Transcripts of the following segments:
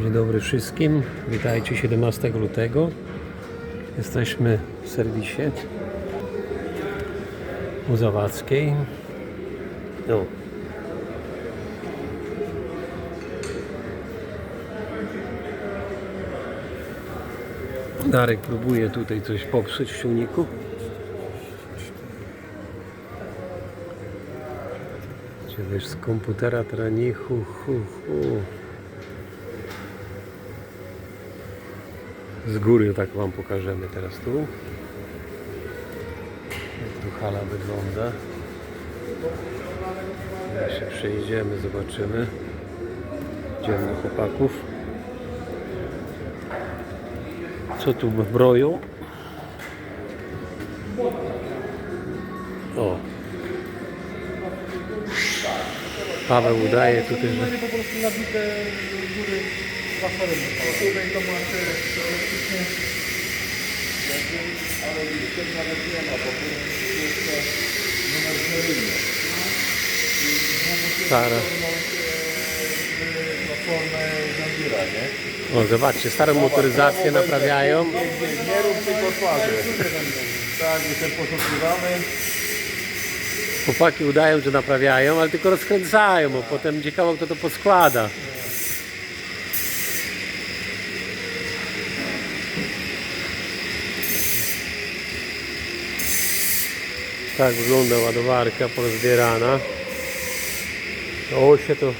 Dzień dobry wszystkim. Witajcie 17 lutego. Jesteśmy w serwisie u Zawadzkiej. No. Darek próbuje tutaj coś popsuć w silniku. Czy wiesz, z komputera teraz nie hu, hu, hu. Z góry tak Wam pokażemy teraz tu. Jak tu hala wygląda. Jeszcze przejdziemy, zobaczymy. Idziemy do chłopaków. Co tu broją? O. Paweł udaje tutaj, że... Po prostu nabite góry. Tutaj to macie teoretycznie ale widzicie, nawet nie ma, bo tu jest jeszcze numer seryjny. Stara. Platformę Zambira, nie? O, zobaczcie, starą motoryzację naprawiają. Nie, nie rób tylko twarzy. Tak, my się poszukiwamy. Chłopaki udają, że naprawiają, ale tylko rozkręcają, bo potem ciekawo kto to poskłada. Tak wygląda ładowarka porozbierana. Osie to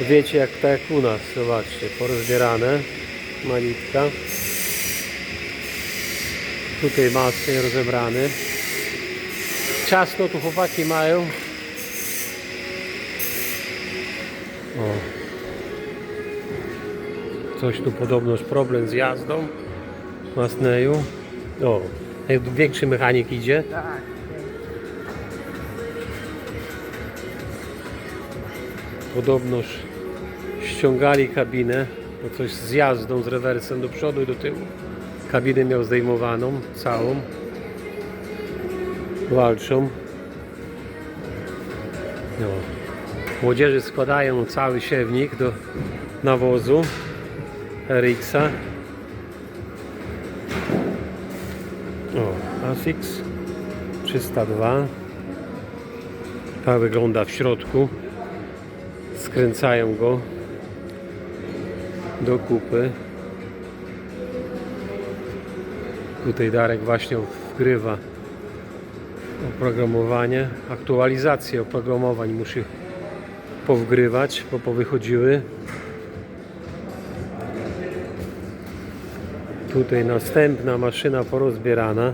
wiecie jak tak jak u nas, zobaczcie, porozbierane. Malitka. Tutaj masy rozebrany. Ciasno tu chłopaki mają. O. Coś tu podobnoż problem z jazdą. Masneju. O, większy mechanik idzie. Tak. Podobnoż ściągali kabinę. To coś z jazdą, z rewersem do przodu i do tyłu. Kabinę miał zdejmowaną, całą. Walczą. No. Młodzieży składają cały siewnik do nawozu RX-a. O, Asix 302. Tak wygląda w środku. Skręcają go do kupy. Tutaj Darek właśnie wgrywa oprogramowanie, aktualizację oprogramowań musi powgrywać, bo powychodziły. Tutaj następna maszyna porozbierana.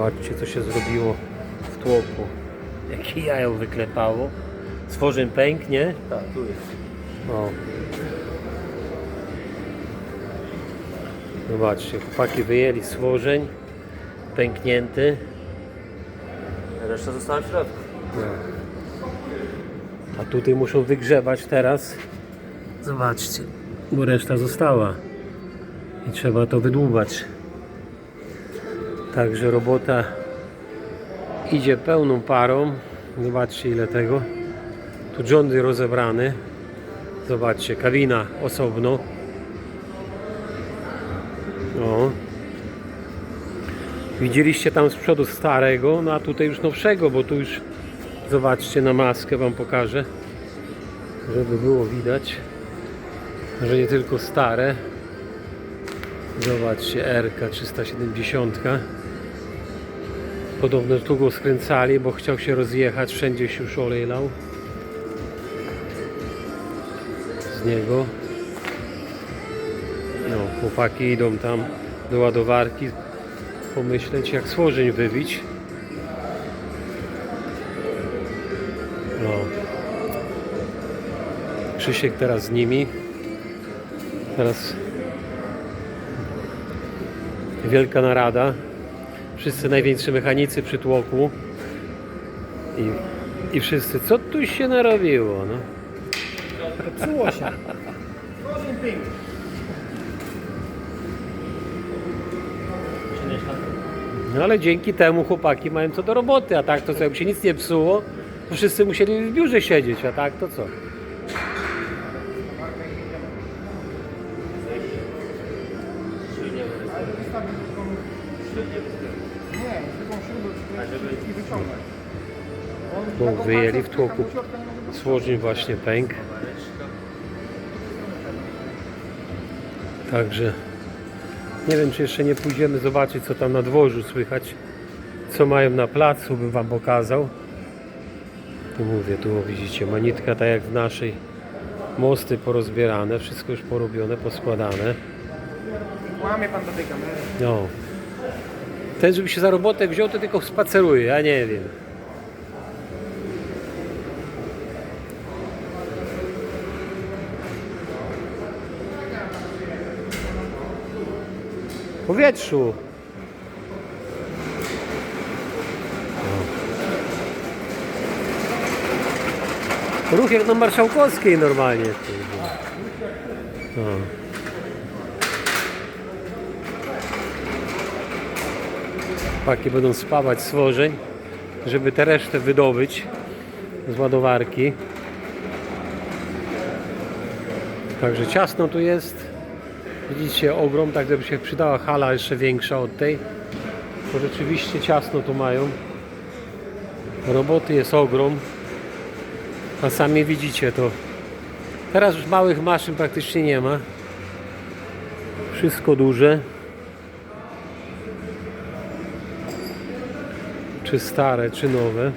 Zobaczcie co się zrobiło w tłoku. Jakie jajo wyklepało. Stworzeń pęknie. Tak, tu jest. O. Zobaczcie, chłopaki wyjęli stworzeń, pęknięty. Reszta została w środku. A tutaj muszą wygrzebać teraz. Zobaczcie, bo reszta została. I trzeba to wydłubać. Także robota idzie pełną parą. Zobaczcie ile tego. Tu rządy rozebrany. Zobaczcie, kabina osobno. O. Widzieliście tam z przodu starego, no a tutaj już nowszego, bo tu już zobaczcie na maskę wam pokażę, żeby było widać, że nie tylko stare. Zobaczcie RK 370. Podobno tu go skręcali, bo chciał się rozjechać, wszędzie się już olej lał z niego. No, chłopaki idą tam do ładowarki pomyśleć jak stworzeń wybić. No. Krzysiek teraz z nimi. Teraz wielka narada. Wszyscy najwięksi mechanicy przy tłoku. I, I wszyscy, co tu się narobiło? No. Psuło się. No ale dzięki temu chłopaki mają co do roboty, a tak to sobie się nic nie psuło, to wszyscy musieli w biurze siedzieć, a tak to co? Taką wyjęli w tłoku. Złożnik właśnie pękł. Także nie wiem, czy jeszcze nie pójdziemy zobaczyć, co tam na dworzu słychać, co mają na placu, bym Wam pokazał. Tu mówię, tu widzicie, manitka tak jak w naszej, mosty porozbierane, wszystko już porobione, poskładane. Łamie pan do tej kamery. No. Ten, żeby się za robotę wziął, to tylko spaceruje, ja nie wiem. Powietrzu. Ruch jak na Marszałkowskiej normalnie. Chłopaki będą spawać stworzeń, żeby tę resztę wydobyć z ładowarki. Także ciasno tu jest. Widzicie ogrom, tak żeby się przydała hala jeszcze większa od tej. Bo rzeczywiście ciasno tu mają. Roboty jest ogrom. A sami widzicie to. Teraz już małych maszyn praktycznie nie ma. Wszystko duże. Czy stare, czy nowe.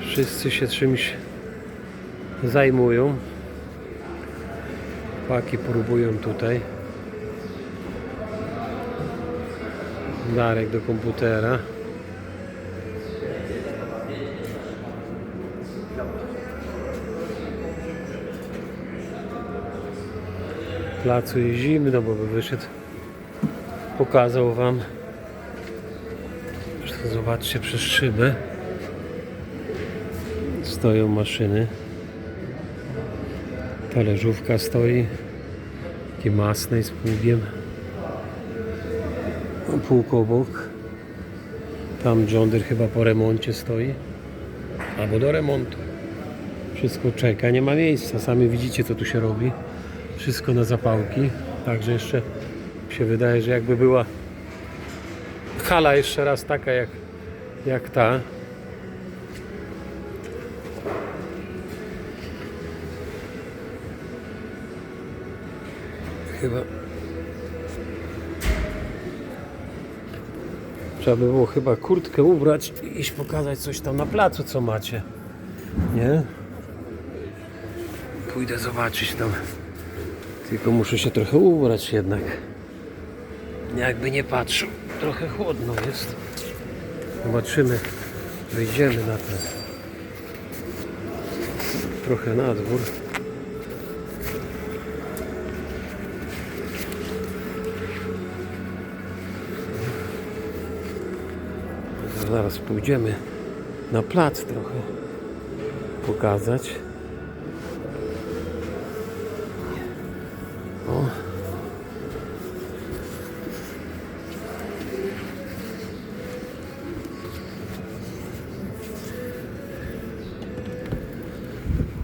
Wszyscy się czymś zajmują. Paki próbują tutaj. Darek do komputera. Placu jest zimno, bo by wyszedł. Pokazał wam. Zresztą zobaczcie przez szybę. Stoją maszyny. Talerzówka stoi. Takie masnej z pługiem. Pług obok. Tam John Deere chyba po remoncie stoi. Albo do remontu. Wszystko czeka, nie ma miejsca. Sami widzicie co tu się robi. Wszystko na zapałki. Także jeszcze się wydaje, że jakby była hala jeszcze raz taka jak, jak ta. Chyba Trzeba by było chyba kurtkę ubrać i iść pokazać coś tam na placu, co macie. Nie? Pójdę zobaczyć tam. Tylko muszę się trochę ubrać jednak. Jakby nie patrzył. Trochę chłodno jest. Zobaczymy. Wyjdziemy na ten. Trochę na dwór. Zaraz pójdziemy na plac trochę pokazać. O.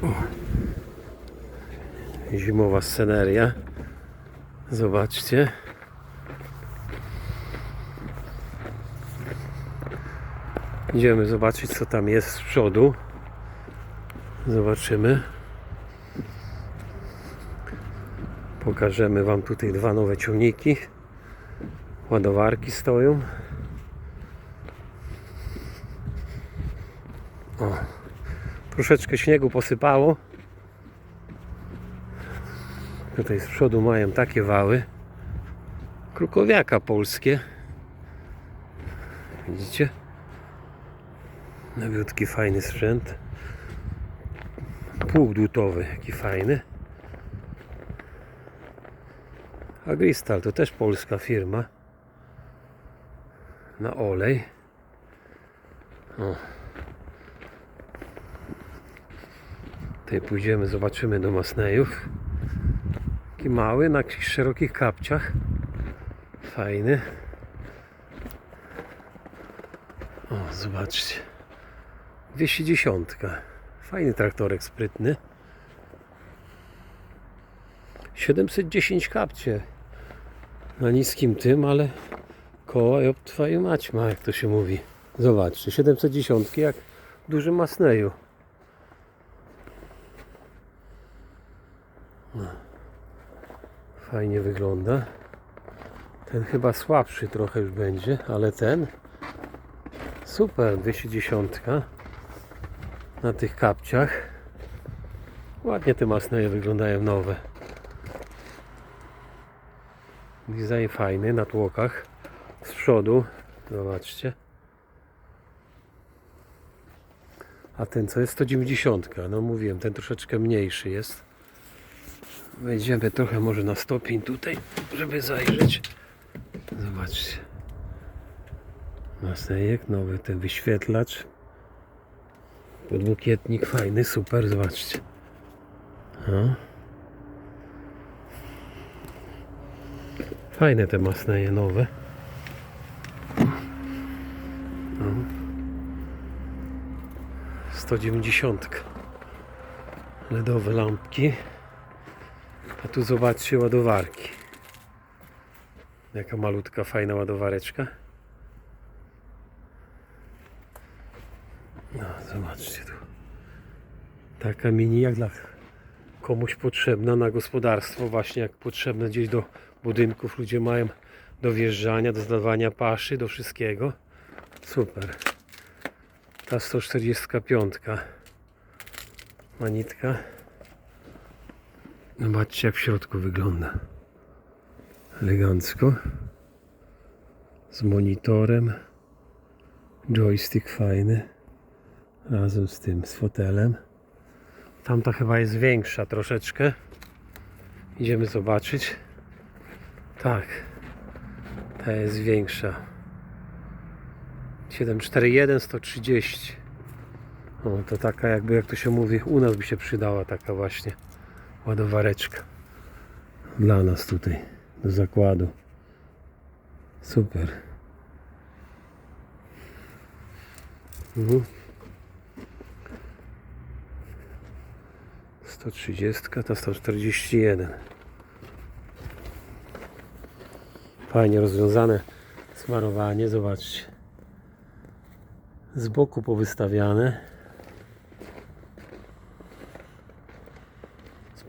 O. Zimowa sceneria. Zobaczcie. Idziemy zobaczyć co tam jest z przodu. Zobaczymy. Pokażemy Wam tutaj dwa nowe ciągniki. Ładowarki stoją. O, troszeczkę śniegu posypało. Tutaj z przodu mają takie wały. Krukowiaka polskie. Widzicie? Nowiutki, fajny sprzęt. Półdłutowy, jaki fajny. Agristal to też polska firma. Na olej. O. Tutaj pójdziemy, zobaczymy do Masnejów. Taki mały, na szerokich kapciach. Fajny. O, zobaczcie. 210. Fajny traktorek, sprytny. 710 kapcie. Na niskim tym, ale koła i twoje mać ma, jak to się mówi. Zobaczcie, 710 jak w dużym masneju. Fajnie wygląda. Ten chyba słabszy trochę już będzie, ale ten super 210 na tych kapciach. Ładnie te masneje wyglądają nowe. Design fajny na tłokach z przodu. Zobaczcie. A ten co jest 190. No mówiłem, ten troszeczkę mniejszy jest. Wejdziemy trochę może na stopień tutaj, żeby zajrzeć. Zobaczcie. Masejek, nowy ten wyświetlacz. Podłokietnik fajny, super, zobaczcie. Fajne te masneje nowe. No. 190. LEDowe lampki. A tu zobaczcie ładowarki. Jaka malutka, fajna ładowareczka. No, zobaczcie tu. Taka mini jak dla komuś potrzebna na gospodarstwo, właśnie jak potrzebne gdzieś do budynków. Ludzie mają do wjeżdżania, do zdawania paszy, do wszystkiego. Super. Ta 145 manitka. Zobaczcie jak w środku wygląda. Elegancko. Z monitorem. Joystick fajny. Razem z tym, z fotelem. Tamta chyba jest większa troszeczkę. Idziemy zobaczyć. Tak. Ta jest większa. 741 130. O, to taka jakby, jak to się mówi, u nas by się przydała taka właśnie ładowareczka dla nas tutaj do zakładu. Super. Mhm. 130 ta 141 fajnie rozwiązane smarowanie zobaczcie. Z boku powystawiane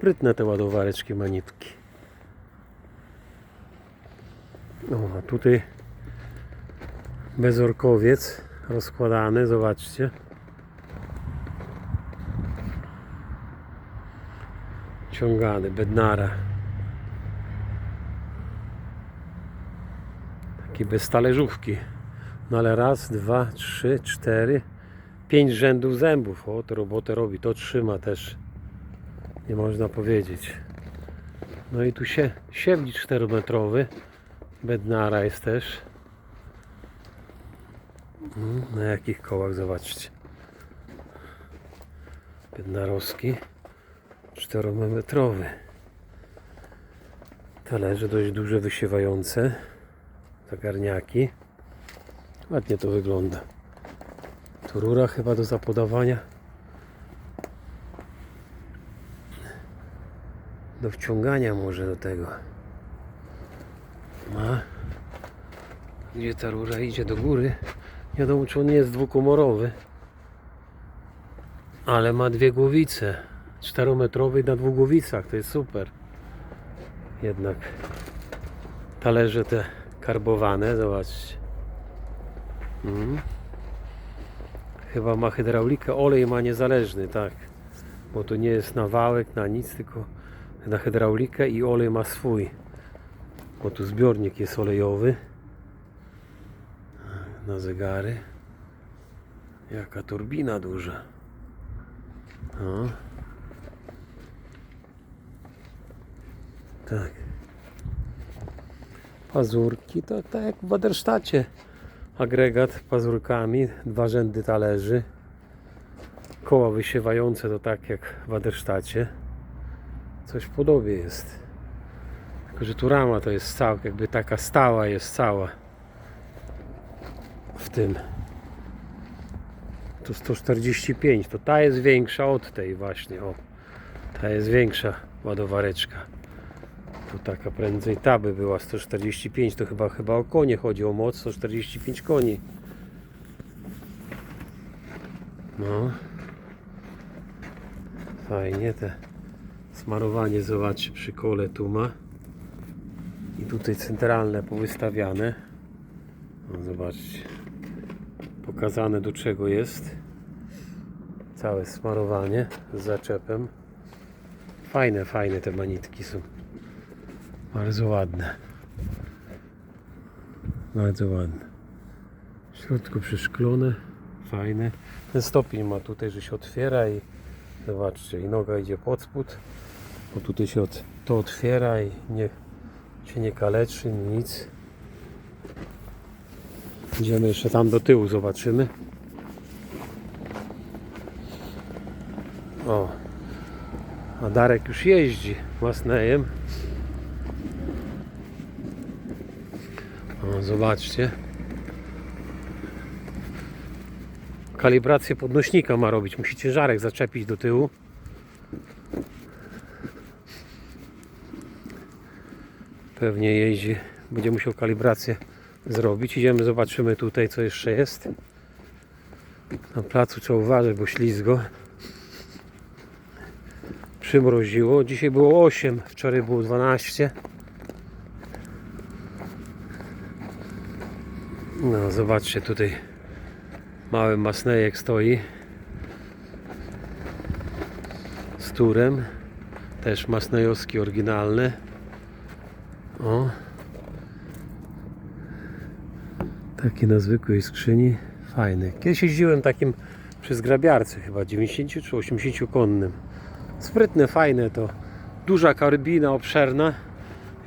Sprytne te ładowareczki manitki. No, a tutaj bezorkowiec rozkładany, zobaczcie. Ciągany, bednara. Taki bez talerzówki. No ale raz, dwa, trzy, cztery, pięć rzędów zębów. O, to robotę robi, to trzyma też nie można powiedzieć. No i tu się siewnik 4-metrowy. Bednara jest też. Mm, Na jakich kołach zobaczcie. Bednarowski 4-metrowy. Talerze dość duże, wysiewające. Zagarniaki. Ładnie to wygląda. Tu rura chyba do zapodawania. Do wciągania może do tego. Ma. Gdzie ta rura idzie do góry? Nie wiadomo czy on nie jest dwukomorowy. Ale ma dwie głowice. Czterometrowy na dwóch głowicach. To jest super. Jednak talerze te karbowane. Zobaczcie. Mm. Chyba ma hydraulikę. Olej ma niezależny, tak. Bo to nie jest na wałek, na nic, tylko na hydraulikę i olej ma swój. Bo tu zbiornik jest olejowy. Na zegary. Jaka turbina duża. O. Tak. Pazurki to tak jak w Wadersztacie. Agregat pazurkami, dwa rzędy talerzy. Koła wysiewające to tak jak w Wadersztacie. Coś w podobie jest. Tylko, że tu rama to jest cała, jakby taka stała jest cała w tym. To 145, to ta jest większa od tej właśnie, o. Ta jest większa ładowareczka. To taka prędzej ta by była 145, to chyba chyba o konie chodzi, o moc 145 koni. No. Fajnie te smarowanie zobaczcie przy kole tu ma. I tutaj centralne powystawiane. No, zobaczcie. Pokazane do czego jest. Całe smarowanie z zaczepem. Fajne, fajne te manitki są. Bardzo ładne. Bardzo ładne. W środku przeszklone. Fajne. Ten stopień ma tutaj, że się otwiera i zobaczcie, i noga idzie pod spód. Bo tutaj się od, to otwiera i nie, się nie kaleczy, nic. Idziemy jeszcze tam do tyłu, zobaczymy. O, a Darek już jeździ Masnejem. O, zobaczcie. Kalibrację podnośnika ma robić. Musi ciężarek zaczepić do tyłu. Pewnie jeździ. Będzie musiał kalibrację zrobić. Idziemy, zobaczymy tutaj co jeszcze jest. Na placu trzeba uważać, bo ślizgo. Przymroziło. Dzisiaj było 8, wczoraj było 12. No, zobaczcie tutaj mały masnejek stoi z turem też masnejowski oryginalny o. Taki na zwykłej skrzyni. Fajny kiedyś jeździłem takim przy zgrabiarce chyba 90 czy 80 konnym. Sprytne, fajne to. Duża karbina obszerna.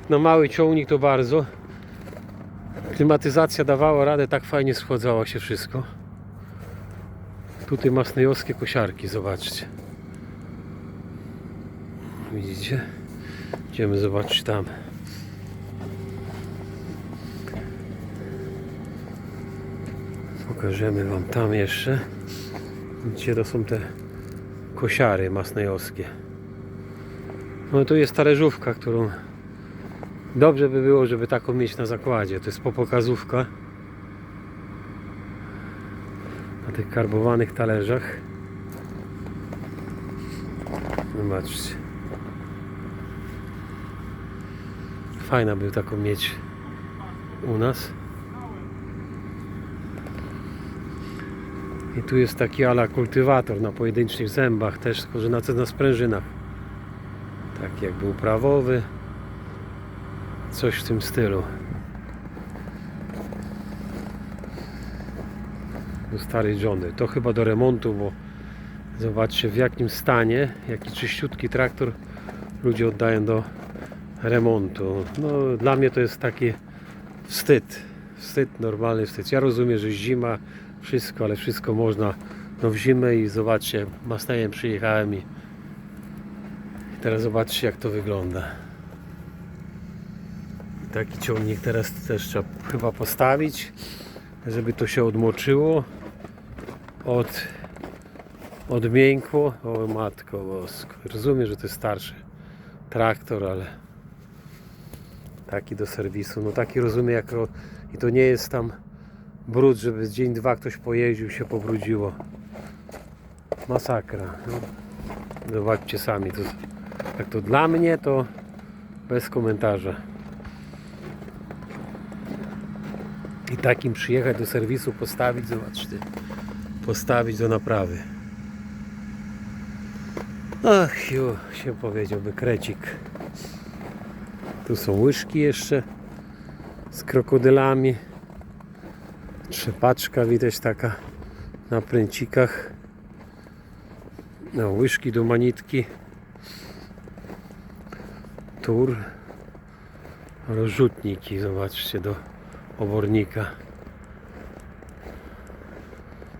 Na mały ciągnik to bardzo. Klimatyzacja dawała radę tak fajnie schładzało się wszystko. Tutaj masnejowskie kosiarki, zobaczcie. Widzicie? Idziemy zobaczyć tam. Pokażemy Wam tam jeszcze. Widzicie, to są te kosiary masnejowskie. No to jest talerzówka, którą dobrze by było, żeby taką mieć na zakładzie. To jest popokazówka. na tych karbowanych talerzach. Zobaczcie. Fajna by taką mieć u nas. I tu jest taki ala kultywator na pojedynczych zębach, też tylko na, na sprężynach. Tak jakby uprawowy. Coś w tym stylu. do starej żony. To chyba do remontu, bo zobaczcie w jakim stanie, jaki czyściutki traktor ludzie oddają do remontu. No, dla mnie to jest taki wstyd. Wstyd, normalny wstyd. Ja rozumiem, że zima, wszystko, ale wszystko można no, w zimę i zobaczcie, Masnejem przyjechałem i, teraz zobaczcie jak to wygląda. Taki ciągnik teraz też trzeba chyba postawić, żeby to się odmoczyło od odmiękło. O matko bosko. Rozumiem, że to jest starszy traktor, ale taki do serwisu. No taki rozumiem jak i to nie jest tam brud, żeby z dzień dwa ktoś pojeździł się pobrudziło. Masakra. No. Zobaczcie sami. To, jak to dla mnie to bez komentarza. I takim przyjechać do serwisu, postawić, zobaczcie postawić do naprawy. Ach, ju, się powiedziałby krecik. Tu są łyżki jeszcze z krokodylami. Trzepaczka widać taka na pręcikach. No, łyżki do manitki. Tur. Rozrzutniki, zobaczcie, do obornika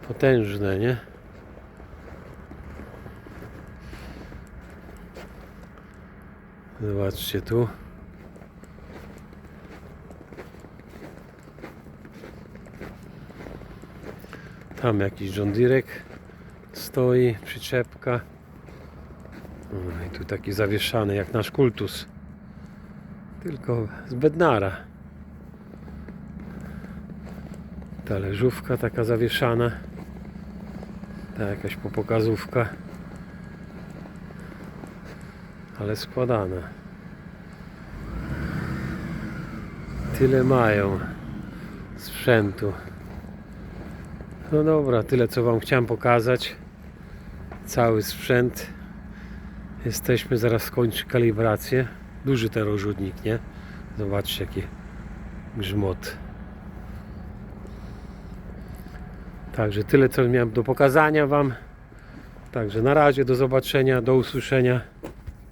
potężne, nie? Zobaczcie tu. Tam jakiś John stoi, przyczepka. O, I tu taki zawieszany jak nasz kultus. Tylko z bednara. Talerzówka taka zawieszana. Ta jakaś popokazówka. Ale składana. Tyle mają sprzętu. No dobra, tyle co Wam chciałem pokazać. Cały sprzęt. Jesteśmy, zaraz skończy kalibrację. Duży ten rozrzutnik, nie? Zobaczcie jaki grzmot. Także tyle co miałem do pokazania Wam. Także na razie, do zobaczenia, do usłyszenia.